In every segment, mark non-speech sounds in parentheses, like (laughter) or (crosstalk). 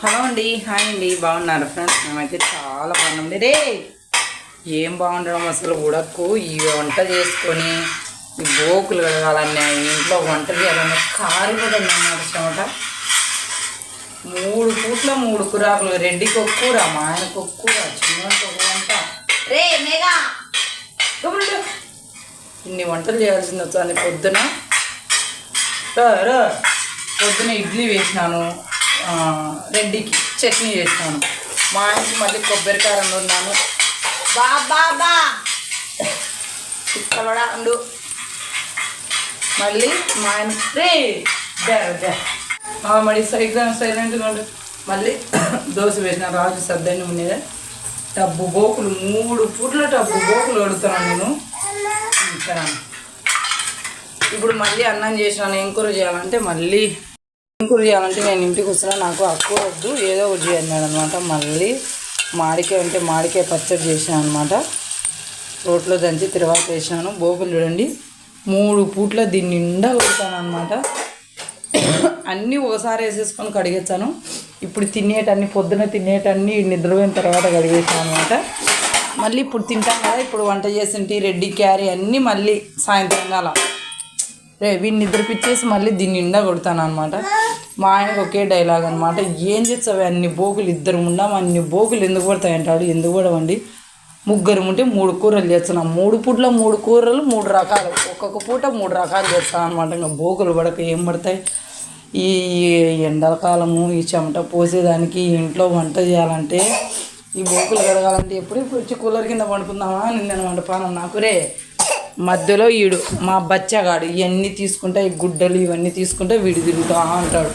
Hello అండి hi అండి బాగున్నారు ఫ్రెండ్స్? మేమైతే చాలా బాగున్నాం రే ఏం బాగుండడం అసలు ఉడక్కు? ఈ వంట చేసుకొని ఈ బోకులు కలగాలన్నా ఇంట్లో వంట చేయాలన్నా కారు కూడా అన్నమాట చెమట మూడు పూట్ల మూడు కురాకులు రెండుకి ఒక కూర మా ఆయనకు ఒక కూర చిన్నకి ఒక వంట. రే మేఘా! ఇన్ని వంటలు చేయాల్సింది వచ్చాను పొద్దున? పొద్దున ఇడ్లీ వేసినాను. రెడ్డికి చట్నీ చేస్తాను. మా ఆయనకి మళ్ళీ కొబ్బరికారం ఉన్నాను. బా బా బా. ఉండు. మళ్ళీ మా ఆయన రే దే, దే. మరి సైలెంట్గా ఉండు. మళ్ళీ (coughs) దోశ వేసిన రాజు సర్దని ఉండేది టబ్బు బోకులు మూడు పూట్ల టబ్బు బోకులు వడుతున్నాను నేను. ఇంకా ఇప్పుడు మళ్ళీ అన్నం చేసినాను ఏం కూర చేయాలంటే మళ్ళీ కూర చేయాలంటే నేను ఇంటికి వస్తున్నా నాకు అక్కువ వద్దు ఏదో ఒకటి చేయాలి అనమాట మళ్ళీ మాడికాయ అంటే మాడికాయ పచ్చడి చేసాను అనమాట రోట్లో దంచి తిరువాత వేసినాను. బోకులు చూడండి మూడు పూట్ల దీన్ని నిండా కొడతాను అనమాట అన్నీ ఒకసారి వేసేసుకొని కడిగేస్తాను. ఇప్పుడు తినేటన్ని పొద్దున తినేటన్ని నిద్రపోయిన తర్వాత కడిగేసాను అనమాట మళ్ళీ ఇప్పుడు తింటాం కదా ఇప్పుడు వంట చేసింటి రెడ్డి క్యారీ అన్నీ మళ్ళీ సాయంత్రం అలా రే వీడిని నిద్రపిచ్చేసి మళ్ళీ దీన్ని నిండా కొడతాను అనమాట మా ఆయనకు ఒకే డైలాగ్ అనమాట ఏం చేస్తావు? అన్ని బోకులు ఇద్దరు ఉన్నాం. అన్ని బోకులు ఎందుకు పడతాయి అంటాడు. ఎందుకు పడవండి ముగ్గురు ఉంటే మూడు కూరలు చేస్తున్నాం మూడు పూట్ల మూడు కూరలు మూడు రకాలు. ఒక్కొక్క పూట మూడు రకాలు చేస్తాం అనమాట ఇంకా బోకులు పడక ఏం పడతాయి? ఈ ఎండాకాలము ఈ చెమట పోసేదానికి ఇంట్లో వంట చేయాలంటే ఈ బోకులు కడగాలంటే ఎప్పుడు వచ్చి కూలర్ కింద పండుకుందామా? నిన్న వంట పానం. నాకు రే మధ్యలో ఈడు మా బచ్చగాడు ఇవన్నీ తీసుకుంటా ఈ గుడ్డలు ఇవన్నీ తీసుకుంటా వీడు తిరుగుతా అంటాడు.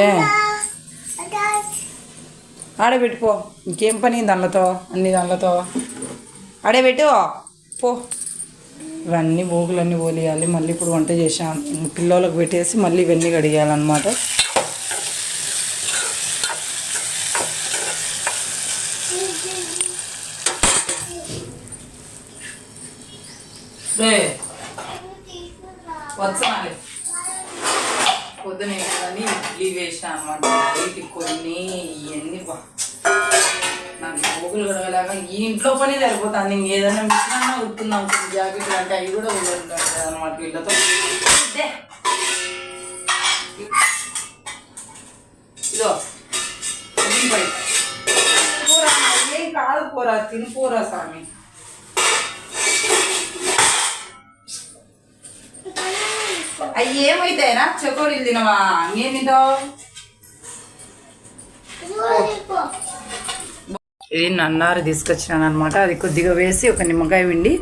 ఏ. ఆడే పెట్టుకో ఇంకేం పని దానిలతో అన్ని దానిలతో ఆడే పెట్టు. పో. ఇవన్నీ బోగులన్నీ పోలియాలి. మళ్ళీ ఇప్పుడు వంట చేసాను పిల్లలకు పెట్టేసి మళ్ళీ ఇవన్నీ కడిగాలన్నమాట రే వచ్చాలి పొద్దున కానీ ఇడ్లీ వేసాను అనమాట వీటికి కొన్ని ఇవన్నీ నాకు పోగులు గడవలాగా ఈ ఇంట్లో పని సరిపోతుంది. నేను ఏదైనా మిషన్ ఉడుకుందాం కొన్ని జాకెట్లు అంటే అవి కూడా ఉంటాయి అనమాట వీళ్ళతో. ఇదో. కూర ఏం కాదు కూర తినిపోరా స్వామి. అవి ఏమైతాయినా చకోడీలు తినవా? ఏం తింటావు? ఇది నన్నారు తీసుకొచ్చినాను అనమాట అది కొద్దిగా వేసి ఒక నిమ్మకాయ పిండి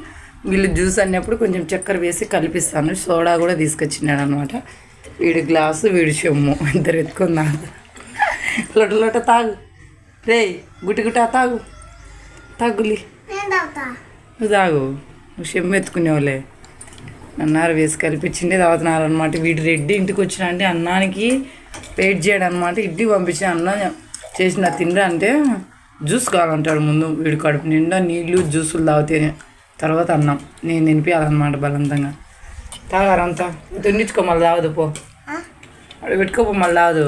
వీళ్ళు జ్యూస్ అన్నప్పుడు కొంచెం చక్కెర వేసి కలిపిస్తాను. సోడా కూడా తీసుకొచ్చినాడు అనమాట వీడి గ్లాసు వీడి చెమ్ము. ఇద్దరు ఎత్తుకున్నాను లొట లొట తాగు. రే గుటి గుట తాగు. తాగులి. నువ్వు తాగు. నువ్వు చెమ్ము ఎత్తుకునేవాళ్ళే. అన్నారు వేసి కలిపించిండే తాగుతున్నారు అనమాట వీడు రెడ్డి ఇంటికి వచ్చిన అంటే అన్నానికి వెయిట్ చేయడం అనమాట ఇడ్లీ పంపించిన అన్న చేసిన తినరా అంటే జ్యూస్ కావాలంటాడు ముందు. వీడు కడుపు నిండా నీళ్ళు జ్యూసులు తాగితేనే తర్వాత అన్నం. నేను తినిపించాలన్నమాట బలవంతంగా. తాగారంతా తిండించుకో మళ్ళీ తాగదు పో. అక్కడ పెట్టుకోపో మళ్ళీ తాగదు.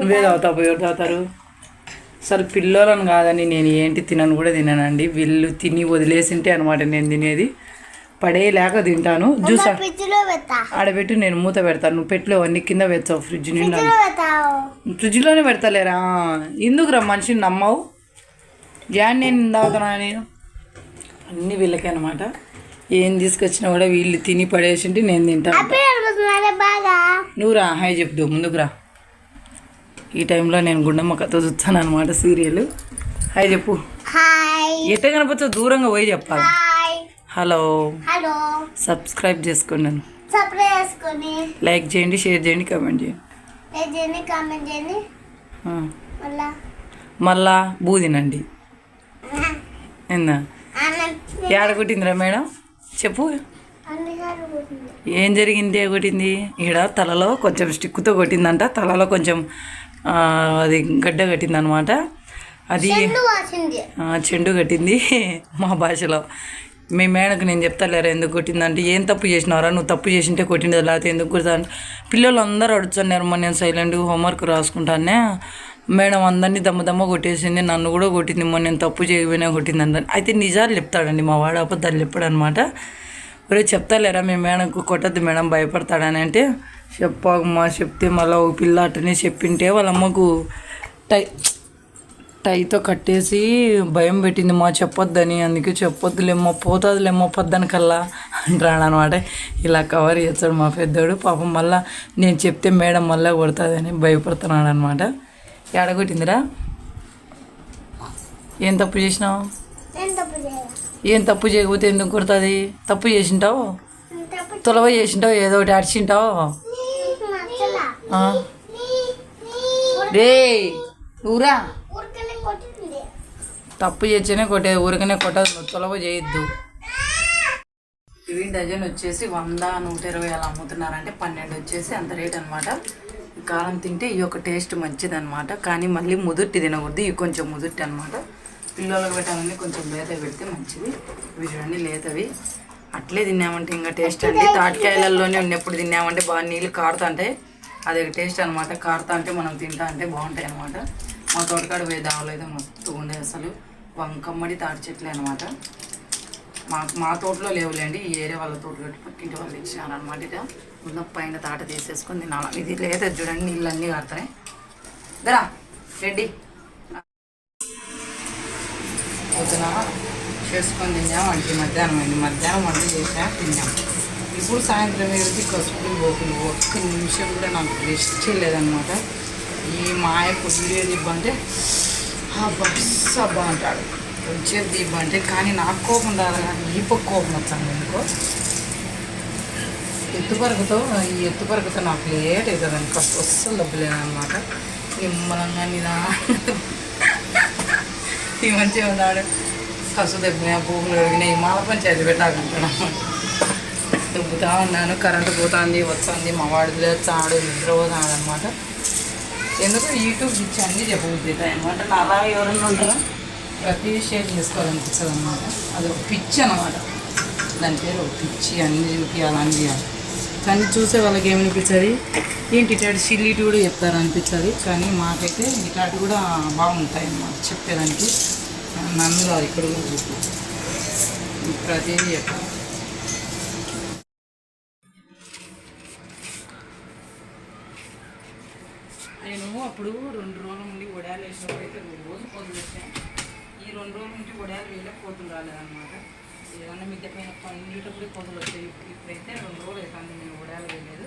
నువ్వే తాగుతావు పో, ఎవరు తాగుతారు? అసలు పిల్లలను కాదని నేను ఏంటి తినను కూడా తినానండి. వీళ్ళు తిని వదిలేసింటే అనమాట నేను తినేది. పడేయలేక తింటాను. జ్యూస్ ఆడబెట్టి నేను మూత పెడతాను నువ్వు పెట్లో అన్ని కింద పెడతావు ఫ్రిడ్జ్ నిండా. ఫ్రిడ్జ్లో పెట్టావు ఫ్రిడ్జ్లోనే పెడతలేరా? ఎందుకు రా మనిషిని నమ్మవు? జాన్ నేను తాగుతున్నా నేను? అన్నీ వీళ్ళకే అనమాట ఏం తీసుకొచ్చినా కూడా వీళ్ళు తిని పడేసింటే నేను తింటాను పిల్లలు బాగా. నువ్వు రా హాయ్ చెప్దు ముందుకు రా. ఈ టైంలో నేను గుండమ్మ కథ చూస్తాను అనమాట సీరియల్. హాయ్ చెప్పు. ఎట్ట కనపచ్చో దూరంగా పోయి చెప్పాలి. హలో. హలో. సబ్స్క్రైబ్ చేసుకోండి సబ్స్క్రైబ్ చేసుకొని. లైక్ చేయండి షేర్ చేయండి కామెంట్ చేయండి. లైక్ చేయండి కామెంట్ చేయండి. మళ్ళా. మళ్ళా బూదినండి. ఏడ కొట్టిందిరా మేడం? చెప్పు. ఏం జరిగింది ఏ కొట్టింది? ఈడ తలలో కొంచెం స్టిక్తో కొట్టిందంట. తలలో కొంచెం అది గడ్డ కట్టిందనమాట. అది చెండు కట్టింది మా భాషలో. మీ మేడకు నేను చెప్తాలేరా ఎందుకు కొట్టిందంటే ఏం తప్పు చేసినారా నువ్వు తప్పు చేసింటే కొట్టింది లేకపోతే ఎందుకు కొడతా పిల్లలు అందరూ అడుగుతున్నారు మరి నేను సైలెంట్ హోంవర్క్ రాసుకుంటానే. మేడం అందరినీ దమ్మ దమ్మ కొట్టేసింది నన్ను కూడా కొట్టింది మొన్న నేను తప్పు చేయకపోయినా కొట్టింది అందరిని అయితే నిజాలు చెప్తాడండి మా వాడు అబద్ధాలు చెప్పాడు అనమాట ఒరే చెప్తాలేరా మీ మేడంకు కొట్టద్దు మేడం భయపడతాడని అంటే చెప్పమ్మా చెప్తే మళ్ళీ ఒక పిల్ల అట్టనే చెప్పింటే వాళ్ళ అమ్మకు టై టైతో కట్టేసి భయం పెట్టింది. మా చెప్పొద్దని అందుకే చెప్పొద్దులేమ్మో పోతుందిలేమ్మో పొద్దున కల్లా అంటాడు అనమాట ఇలా కవర్ చేస్తాడు మా పెద్దోడు. పాపం మళ్ళా నేను చెప్తే మేడం మళ్ళీ కొడుతుందని భయపడుతున్నాడు అనమాట ఎడగొట్టిందిరా ఏం తప్పు చేసినావు? ఏం తప్పు చేయకపోతే ఎందుకు కొడుతుంది? తప్పు చేసింటావు? తొలవ చేసింటావు? ఏదో ఒకటి అడిచింటావు రే ఊరా తప్పు చేస్తేనే కొట్టే ఊరికనే కొట్టదు నువ్వు తొలవ చేయొద్దు. ఇవి డజన్ వచ్చేసి వంద నూట ఇరవై అలా అమ్ముతున్నారంటే పన్నెండు వచ్చేసి అంత రేట్ అనమాట కారం తింటే ఈ యొక్క టేస్ట్ మంచిది అనమాట కానీ మళ్ళీ ముదుర్టి తినకూడదు ఇవి కొంచెం ముదుర్టి అనమాట పిల్లలకు పెట్టాలని కొంచెం లేత పెడితే మంచిది. ఇవి చూడండి లేతవి. అట్లే తిన్నామంటే ఇంకా టేస్ట్ అండి. తాటికాయలలోనే ఉన్నప్పుడు తిన్నామంటే బాగా నీళ్ళు కారుతుంటాయి అది ఒక టేస్ట్ అనమాట కారుతా అంటే మనం తింటా అంటే బాగుంటాయి అనమాట మా తోటకాడ పోయి దావలో అయితే మస్తు ఉండే అసలు. వంకమ్మడి తాటి చెట్లే అనమాట మా మా తోటలో లేవులేండి ఈ ఏరియా వాళ్ళ తోట పక్కింటి వాళ్ళు ఇచ్చినారు అనమాట ఇక. ఉన్న పైన తాట తీసేసుకొని తినాలి ఇది లేదా చూడండి నీళ్ళు అన్నీ కారుతాయి దరా రెడ్డి పొద్దున చేసుకొని తిన్నాం అంటే మధ్యాహ్నం అయింది. మధ్యాహ్నం వంట చేసా తిన్నాం. ఇప్పుడు సాయంత్రం ఏది కసుపులు పోకులు ఒక్క నిమిషం కూడా నాకు రెస్ట్ లేదనమాట ఈ మాయ వీడియో దిబ్బంటే బస్ అబ్బా అంటాడు. కొంచెం దిబ్బ అంటే కానీ నాకు కోపం రాదు కానీ ఈ పక్క కోపం వచ్చాను ఎందుకో? ఎత్తుపరకతో ఈ ఎత్తుపరకతో నాకు లేట్ అవుతుంది అనుకో అసలు అస్సలు డబ్బులేనమాట నిమ్మలంగా నిదా ఈ మంచిగా ఉన్నాడు. కసు దెబ్బిన పువ్వులు అడిగినాయి మాల పంచాయతీ పెట్టాకంటాడు దుబ్బుతా ఉన్నాను కరెంటు పోతుంది వస్తుంది మా వాడిది చాడు నిద్రపోతాడు అనమాట ఎందుకు యూట్యూబ్ ఇచ్చి అన్నీ చెప్పబుద్ది? అనమాట నా అలా ఎవరన్నా ఉంటారో ప్రతి షేర్ చేసుకోవాలనిపిస్తుంది అనమాట అది ఒక పిచ్చి అనమాట దాని పేరు ఒక పిచ్చి అన్ని చూపించాలి అన్ని చేయాలి. కానీ చూసే వాళ్ళకి ఏమనిపించదు ఏంటి ఇటాటి సిల్లిటి కూడా చెప్తారు అనిపించదు కానీ మాకైతే ఇటాటి కూడా బాగుంటాయి అన్నమాట చెప్పేదానికి. నన్ను కాదు ఇక్కడ కూడా చూపు ప్రతిదీ చెప్తాను నేను అప్పుడు రెండు రోజుల నుండి వడియాలు వేసినప్పుడు అయితే రోజు పొద్దు పెట్టాను ఈ రెండు రోజుల నుండి వడియాలు వేయలేక కోతులు రాలేదన్నమాట. ఏదన్నా మిద్దె పైన పండేటప్పుడు కోతులు వచ్చాయి ఇప్పుడైతే రెండు రోజులు అవుతుంది నేను వడియాలు వేయలేదు.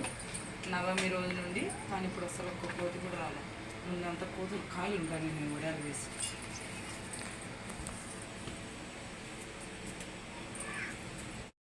నవమి రోజు నుండి కానీ ఇప్పుడు అసలు ఒక్క కోతి కూడా రాలేదు ముందంతా కోతులు కాయలు ఉంటాను నేను వడియాలు వేసి.